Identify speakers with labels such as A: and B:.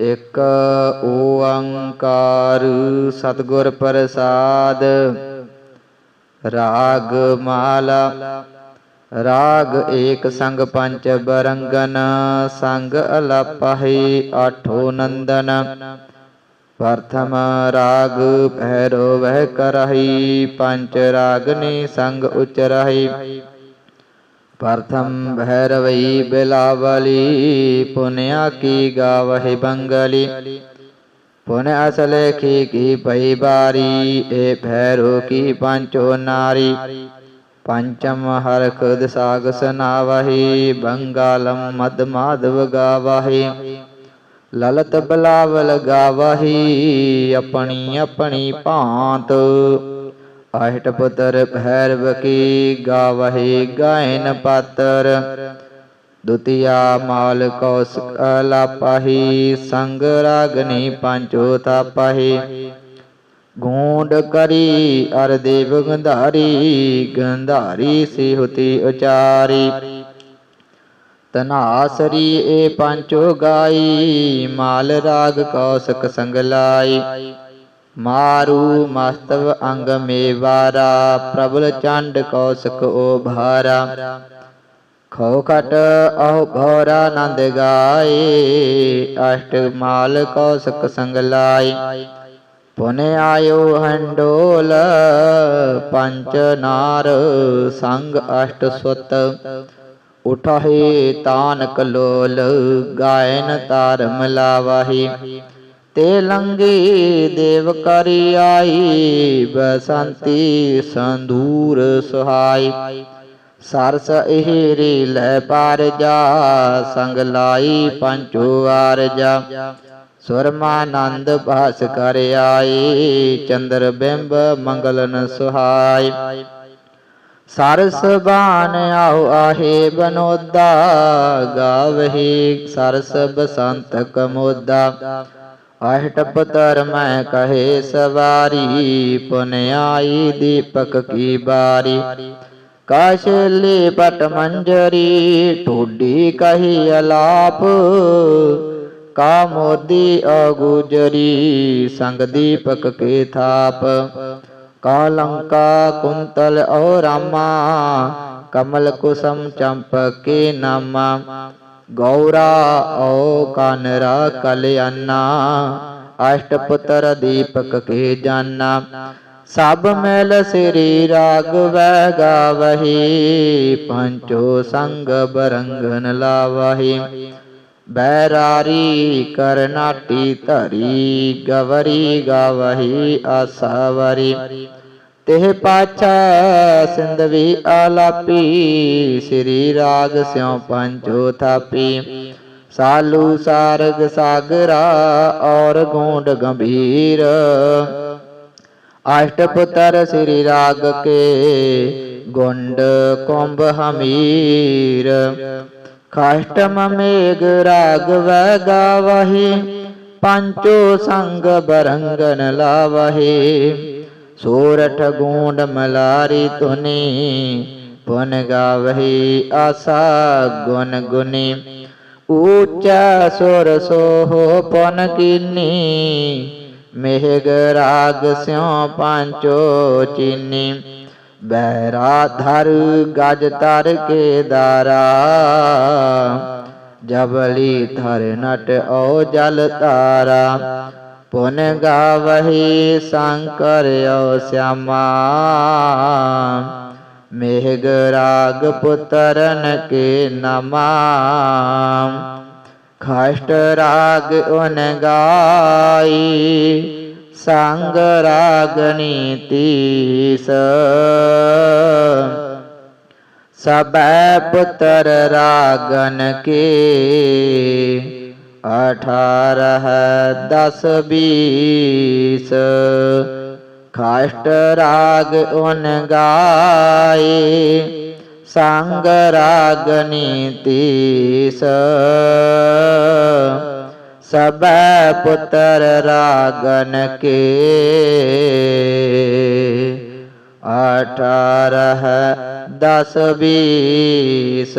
A: ਇਕ ਓੰਕਾਰ ਸਤਿਗੁਰ ਪ੍ਰਸਾਦ। ਰਾਗ ਮਾਲਾ, ਰਾਗ ਏਕ ਸੰਗ ਪੰਚ ਬਰੰਗਨ, ਸੰਗ ਅਲਾਪਹਿ ਆਠੋ ਨੰਦਨ। ਪ੍ਰਥਮ ਰਾਗ ਭੈਰੋ ਵਹਿ ਕਰਹੀ ਪੰਚ ਰਾਗਨੀ ਸੰਗ ਉਚਰਹੀ। ਪ੍ਰਥਮ ਭੈਰਵਈ ਬਿਲਾਵਲੀ ਪੁਨਿਆ ਕੀ ਗਾਵਹਿ ਬੰਗਲੀ ਪੁਨ ਅਸਲ ਕੀ ਕੀ ਪਈ ਬਾਰੀ ਏ ਭੈਰੋ ਕੀ ਪੰਚੋ ਨਾਰੀ ਪੰਚਮ ਹਰਖ ਦਸਾਗ ਸਨਾਵਹੀ ਬੰਗਾਲਮ ਮਦ ਮਾਧਵ ਗਾਵਹੀ ਲਲਤ ਬਲਾਵਲ ਗਾਵਹੀ ਆਪਣੀ ਆਪਣੀ ਭਾਂਤ ਆਹਟ ਪੁੱਤਰ ਭੈਰਵ ਕੀ ਗਾਵਹੀ ਗਾਇਨ ਪਾਤਰ। ਦੁਤੀਆ ਮਾਲ ਕੌਸ ਅਲਾਪਹੀ, ਸੰਗ ਰਾਗਨੀ ਪੰਚੋ ਤਾਪਹੀ। ਗੂੰਡ ਕਰੀ ਅਰ ਦੇਵ ਗੰਧਾਰੀ ਗੰਧਾਰੀ ਸਿਹੁਤੀ ਉਚਾਰੀ। ਤਨਾਸਰੀ ਏ ਪੰਚੋ ਗਾਈ, ਮਾਲ ਰਾਗ ਕੌਸਕ ਸੰਗ ਲਾਈ। ਮਾਰੂ ਮਸਤਵ ਅੰਗ ਮੇਵਾਰਾ, ਪ੍ਰਬਲ ਚੰਡ ਕੌਸਕ ਓ ਭਾਰਾ ਖੋ ਖਟ ਅਹ ਭੋਰਾ ਨੰਦ ਗਾਏ, ਅਸ਼ਟ ਮਾਲ ਕੌਸਕ ਸੰਗ ਲਾਈ ਪੁਨ ਆਇਓ ਹੰਡੋਲ, ਪੰਚ ਨਾਰ ਸੰਗ ਅਸ਼ਟ ਸੁਤ। ਉਠਾਹੇ ਤਾਨ ਕਲੋਲ ਗਾਇਨ ਧਰਮ ਲਾਵਾਹੀ। ਤੇ ਲੰਗੀ ਦੇਵ ਕਰੀ ਆਈ, ਬਸੰਤੀ ਸੰਦੂਰ ਸੁਹਾਈ। ਸਰਸ ਇਹਰੀ ਲੈ ਪਾਰ ਜਾ, ਸੰਗ ਲਾਈ ਪੰਚੋ ਆਰਜਾ ਸੁਰਮਾਨੰਦ ਭਾਸ ਕਰ ਆਈ, ਚੰਦਰ ਬਿੰਬ ਮੰਗਲਨ ਸੁਹਾਈ। ਸਰਸ ਬਾਨ ਆਉ ਆਹੇ ਬਨੋਦਾ, ਗਾਵਹੀ ਸਰਸ ਬਸੰਤ ਕਮੋਦਾ। ਆਹਟ ਪਤਰ ਮੈਂ ਕਹੇ ਸਵਾਰੀ, ਪੁਨ ਆਈ ਦੀਪਕ ਕੀ ਬਾਰੀ। ਕਾਸ਼ਲੇ ਪਟ ਮੰਜਰੀ ਟੋਡੀ ਕਹੀ ਅਲਾਪ। ਕਾਮੋਦੀ ਅਗੁਜਰੀ, ਸੰਗ ਦੀਪਕ ਕੇ ਥਾਪ। ਕਾ ਲੰਕਾ ਕੁੰਤਲ ਔ ਰਾਮਾ, ਕਮਲ ਕੁਸਮ ਚੰਪਕੇ ਨਾਮਾ। ਗੌਰਾ, ਓ ਕਾਨਰਾ ਕਲਿਆਨਾ ਅਸ਼ਟ ਪੁੱਤਰ ਦੀਪਕ ਕੇ ਜਾਨਾ। ਸਭ ਮੈਲ ਸ੍ਰੀ ਰਾਗਵੈ ਗਾਵਹੀ, ਪੰਚੋ ਸੰਗ ਬਰੰਗਨ ਲਾਵਹੀ। ਬੈਰਾਰੀ ਕਰਨਾਟੀ ਧਰੀ, ਗਵਰੀ ਗਾਵਹੀ ਆਸਾਵਰੀ। ਤਿਹ ਪਾਛੈ ਸਿੰਧਵੀ ਆਲਾਪੀ, ਸ੍ਰੀ ਰਾਗ ਸਿਉ ਪੰਚੋ ਥਾਪੀ। ਸਾਲੂ ਸਾਰਗ ਸਾਗਰਾ ਔਰ ਗੂੰਡ ਗੰਭੀਰ। ਅਸ਼ਟ ਪੁੱਤਰ ਸ੍ਰੀ ਰਾਗ ਕੇ ਗੁੰਡ ਕੁੰਭ ਹਮੀਰ। ਕਾਸ਼ਟਮ ਮੇਘ ਰਾਗ ਵੈ ਗਾਵਹੀ, ਪੰਚੋ ਸੰਗ ਬਰੰਗਨ ਲਾਵਹੀ। ਸੂਰਠ ਗੂੰਡ ਮਲਾਰੀ ਤੁਨੀ ਪੁਨ ਗਾਵਹੀ ਆਸਾ ਗੁਣ ਗੁਨੀ। ਊਚਾ ਸੁਰ ਸੋਹ ਪੁਨ ਕੀਨੀ, ਮੇਘ ਰਾਗ ਸਿਉ ਪੰਚੋ ਚੀਨੀ। ਬਹਿਰਾ ਧਰ ਗਜ ਤਰ ਕੇ ਦਾਰਾ, ਜਬਲੀ ਧਰ ਨਟ ਓ ਜਲ ਤਾਰਾ। ਪੁਨ ਗਾਵਹੀ ਸ਼ੰਕਰ ਓ ਸਿਆਮਾ। ਮੇਘ ਰਾਗ ਪੁੱਤਰਨ ਕੇ ਨਮਾ। ਖਾਸ਼ਟ ਰਾਗ ਓਨ ਗਾਈ, ਸੰਗ ਰਾਗਨੀ ਤੀਸ ਸਬੈ ਪੁੱਤਰ ਰਾਗਨ ਅਠਾਰਹ ਦਸ ਬੀਸ। ਖਾਸ਼ਟ ਰਾਗ ਓਨ ਗਾਏ, ਸੰਗ ਰਾਗ ਤੀਸ। ਸਬੈ ਪੁੱਤਰ ਰਾਗਨ ਕੇ। ਅਠਾਰਹ ਦਸ ਬੀਸ।